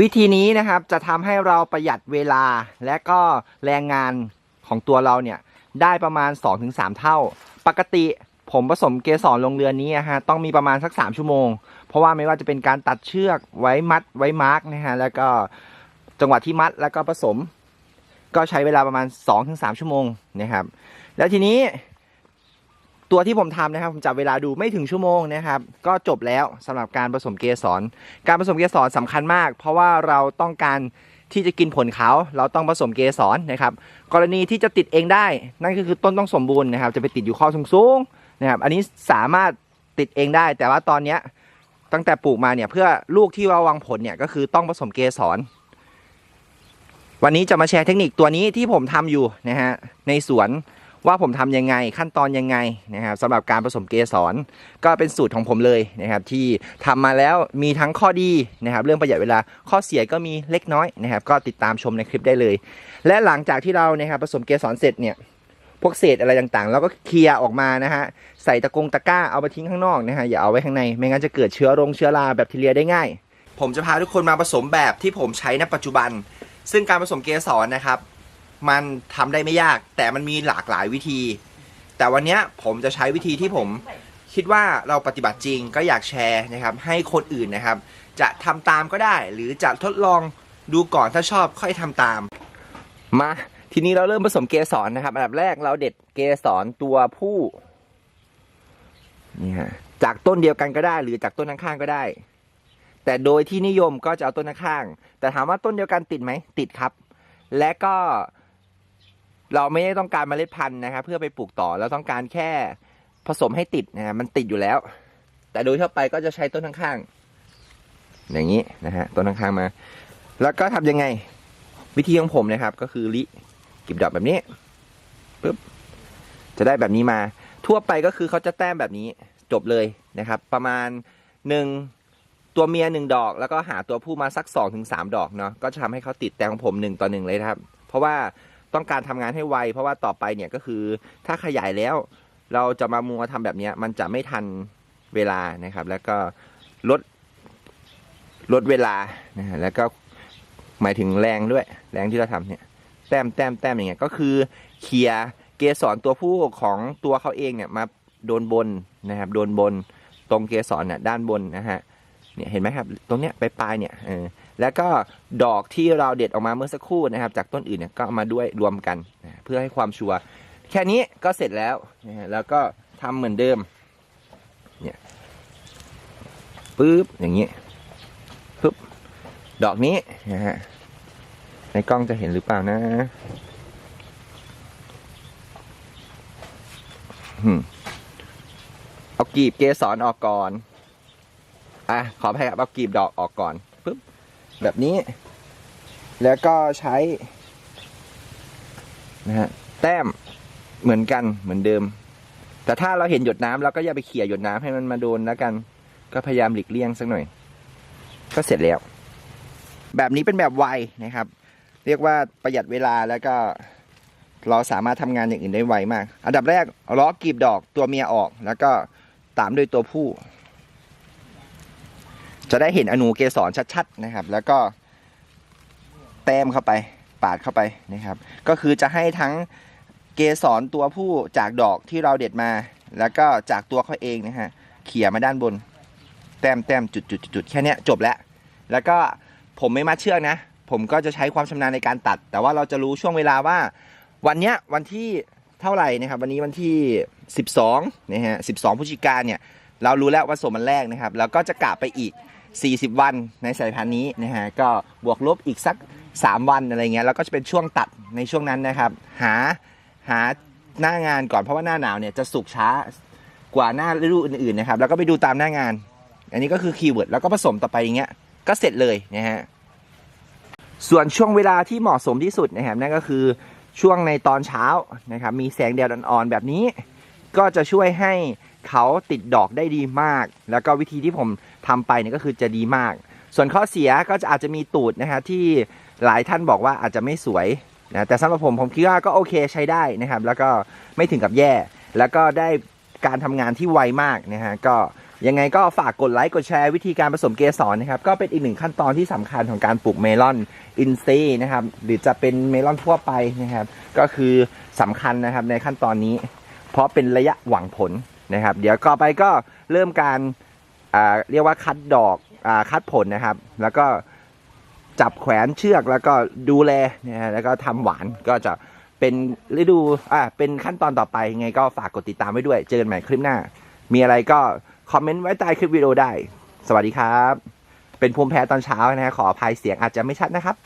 วิธีนี้นะครับจะทำให้เราประหยัดเวลาและก็แรงงานของตัวเราเนี่ยได้ประมาณ 2-3 เท่า ปกติผมผสมเกสรลงเรือนนี้นะฮะต้องมีประมาณสัก 3 ชั่วโมง เพราะว่าไม่ว่าจะเป็นการตัดเชือกไว้มัดไว้มาร์กนะฮะแล้วก็จังหวะที่มัดแล้วก็ผสม ก็ใช้เวลาประมาณ 2-3 ชั่วโมงนะครับ แล้วทีนี้ ตัวที่ผมทำนะครับ ผมจับเวลาดูไม่ถึงชั่วโมงนะครับ ก็จบแล้วสำหรับการผสมเกสร การผสมเกสรสำคัญมาก เพราะว่าเราต้องการที่จะกินผลเขาเราต้องผสมเกสรนะครับ กรณีที่จะติดเองได้ นั่นก็คือต้นต้องสมบูรณ์นะครับ จะไปติดอยู่ข้อสูงๆนะครับ อันนี้สามารถติดเองได้ แต่ว่าตอนเนี้ยตั้งแต่ปลูกมาเนี่ยเพื่อลูกที่เราวางผลเนี่ยก็คือต้องผสมเกสร วันนี้จะมาแชร์เทคนิคตัวนี้ที่ผมทำอยู่นะฮะในสวน ว่าผมทำยังไงขั้นตอนยังไงนะครับสำหรับการผสมเกสรก็เป็นสูตรของผมเลยนะครับที่ทำมาแล้วมีทั้งข้อดีนะครับเรื่องประหยัดเวลาข้อเสียก็มีเล็กน้อยนะครับก็ติดตามชมในคลิปได้เลย และหลังจากที่เรานะครับผสมเกสรเสร็จเนี่ยพวกเศษอะไรต่างๆเราก็เคลียร์ออกมานะฮะใส่ตะกงตะกร้าเอาไปทิ้งข้างนอกนะฮะอย่าเอาไว้ข้างในไม่งั้นจะเกิดเชื้อรงเชื้อราแบคทีเรียได้ง่าย ผมจะพาทุกคนมาผสมแบบที่ผมใช้ณปัจจุบัน ซึ่งการผสมเกสรนะครับ มันทำได้ไม่ยาก แต่มันมีหลากหลายวิธี แต่วันเนี้ยผมจะใช้วิธีที่ผมคิดว่าเราปฏิบัติจริงก็อยากแชร์นะครับ ให้คนอื่นนะครับ จะทำตามก็ได้ หรือจะทดลองดูก่อนถ้าชอบค่อยทำตาม มาทีนี้เราเริ่มผสมเกสรนะครับ อันดับแรกเราเด็ดเกสรตัวผู้นี่ฮะจากต้นเดียวกันก็ได้ หรือจากต้นข้างๆก็ได้ แต่โดยที่นิยมก็จะเอาต้นข้างๆแต่ถามว่าต้นเดียวกันติดไหมติดครับ และก็ เราไม่ได้ต้องการเมล็ดพันธุ์นะครับ เพื่อไปปลูกต่อเราต้องการแค่ผสมให้ติดนะมันติดอยู่แล้ว แต่โดยทั่วไปก็จะใช้ต้นข้างๆอย่างนี้นะฮะต้นข้างๆมา แล้วก็ทำยังไง วิธีของผมนะครับ ก็คือลิกิบดอกแบบนี้ปึ๊บจะได้แบบนี้มา ทั่วไปก็คือเขาจะแต้มแบบนี้จบเลยนะครับ ประมาณหนึ่งตัวเมียหนึ่งดอก แล้วก็หาตัวผู้มาสักสองถึงสามดอกเนาะก็จะทำให้เขาติดแต่ของผมหนึ่งต่อหนึ่งเลยครับ เพราะว่า ต้องการทำงานให้ไว เพราะว่าต่อไปเนี่ยก็คือถ้าขยายแล้วเราจะมามัวทำแบบนี้มันจะไม่ทันเวลานะครับ แล้วก็ลดลดเวลานะฮะแล้วก็หมายถึงแรงด้วย แรงที่เราทำเนี่ยแต้มแต้มแต้มอย่างเงี้ยก็คือเคลียเกสรตัวผู้ของตัวเขาเองเนี่ยมาโดนบนนะครับ โดนบนตรงเกสรเนี่ยด้านบนนะฮะเนี่ยเห็นไหมครับ ตรงเนี้ยปลายๆเนี่ยเออ แล้วก็ดอกที่เราเด็ดออกมาเมื่อสักครู่นะครับ จากต้นอื่นเนี่ยก็เอามาด้วยรวมกันนะเพื่อให้ความชัวร์แค่นี้ก็เสร็จแล้วนะฮะแล้วก็ทำเหมือนเดิมเนี่ยปึ๊บอย่างนี้ปึ๊บดอกนี้นะฮะในกล้องจะเห็นหรือเปล่านะเอากีบเกสรออกก่อนอะขออภัยครับเอากีบดอกออกก่อนปึ๊บ แบบนี้ แล้วก็ใช้นะฮะแต้มเหมือนกันเหมือนเดิม แต่ถ้าเราเห็นหยดน้ำเราก็อย่าไปเขี่ยหยดน้ำให้มันมาโดนแล้วกัน ก็พยายามหลีกเลี่ยงสักหน่อย ก็เสร็จแล้ว แบบนี้เป็นแบบไวนะครับ เรียกว่าประหยัดเวลาแล้วก็เราสามารถทำงานอย่างอื่นได้ไวมาก อันดับแรกล้อกรีบดอกตัวเมียออก แล้วก็ตามด้วยตัวผู้ จะได้เห็นอนูเกสรชัดๆนะครับ แล้วก็แต้มเข้าไปปาดเข้าไปนะครับ ก็คือจะให้ทั้งเกสรตัวผู้จากดอกที่เราเด็ดมา แล้วก็จากตัวเขาเองนะฮะเขี่ยมาด้านบน แต้มแต้มจุดจุดจุดแค่นี้จบแล้ว แล้วก็ผมไม่มัดเชือกนะ ผมก็จะใช้ความชำนาญในการตัด แต่ว่าเราจะรู้ช่วงเวลาว่า วันเนี้ยวันที่เท่าไหร่นะครับ วันนี้วันที่ 12นะฮะ12พฤศจิกาเนี่ยเรารู้แล้ววันสมวันแรกนะครับ แล้วก็จะกลับไปอีก 40 วันในสายพันธุ์นี้นะฮะก็บวกลบอีกสัก 3 วันอะไรเงี้ยแล้วก็จะเป็นช่วงตัดในช่วงนั้นนะครับ หาหาหน้างานก่อนเพราะว่าหน้าหนาวเนี่ยจะสุกช้ากว่าหน้าฤดูอื่นๆนะครับแล้วก็ไปดูตามหน้างาน อันนี้ก็คือคีย์เวิร์ดแล้วก็ผสมต่อไปอย่างเงี้ยก็เสร็จเลยนะฮะส่วนช่วงเวลาที่เหมาะสมที่สุดนะครับนั่นก็คือช่วงในตอนเช้านะครับมีแสงแดดอ่อนๆแบบนี้ ก็จะช่วยให้ เขาติดดอกได้ดีมาก แล้วก็วิธีที่ผมทำไปเนี่ยก็คือจะดีมาก ส่วนข้อเสียก็จะอาจจะมีตูดนะฮะที่หลายท่านบอกว่าอาจจะไม่สวยนะแต่สำหรับผมผมคิดว่าก็โอเคใช้ได้นะครับ แล้วก็ไม่ถึงกับแย่ แล้วก็ได้การทำงานที่ไวมากนะฮะก็ยังไงก็ฝากกดไลค์กดแชร์วิธีการผสมเกสรนะครับ ก็เป็นอีกหนึ่งขั้นตอนที่สำคัญของการปลูกเมลอนอินซีนะครับ หรือจะเป็นเมลอนทั่วไปนะครับ ก็คือสำคัญนะครับในขั้นตอนนี้ เพราะเป็นระยะหวังผล นะครับ เดี๋ยวก็ไปก็เริ่มการาเรียกว่าคัดดอกอคัดผลนะครับ แล้วก็จับแขวนเชือกแล้วก็ดูแลนะฮะแล้วก็ทำหวานก็จะเป็นฤดูอ่าเป็นขั้นตอนต่อไปยังไงก็ฝากกดติดตามไว้ด้วย เจอกันใหม่คลิปหน้า มีอะไรก็คอมเมนต์ไว้ใต้คลิปวิดีโอได้ สวัสดีครับ เป็นภูมิแพ้ตอนเช้านะฮะขออภัยเสียงอาจจะไม่ชัดนะครับ